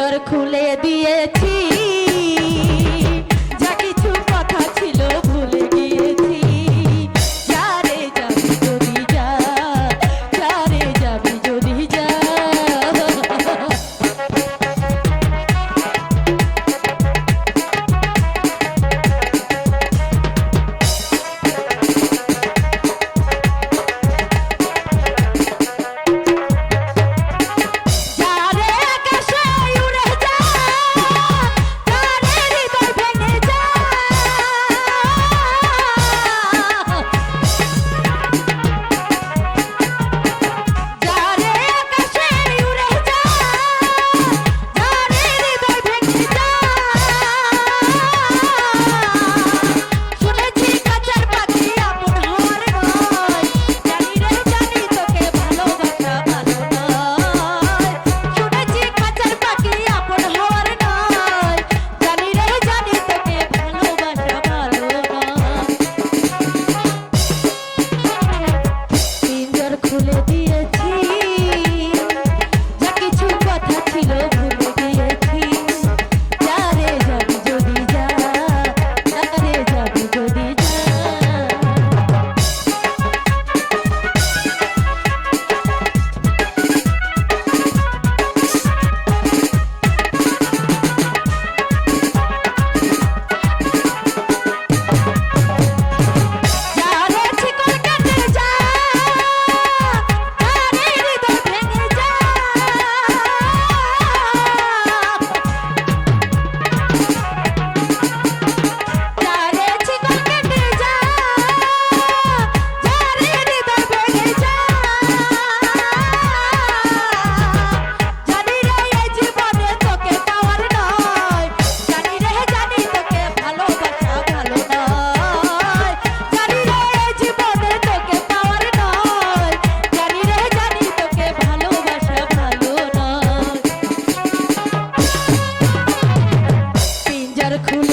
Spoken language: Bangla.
পিঞ্জর খুলে দিয়েছি। খুলে দিয়েছি। যা কিছু কথা ছিল এখন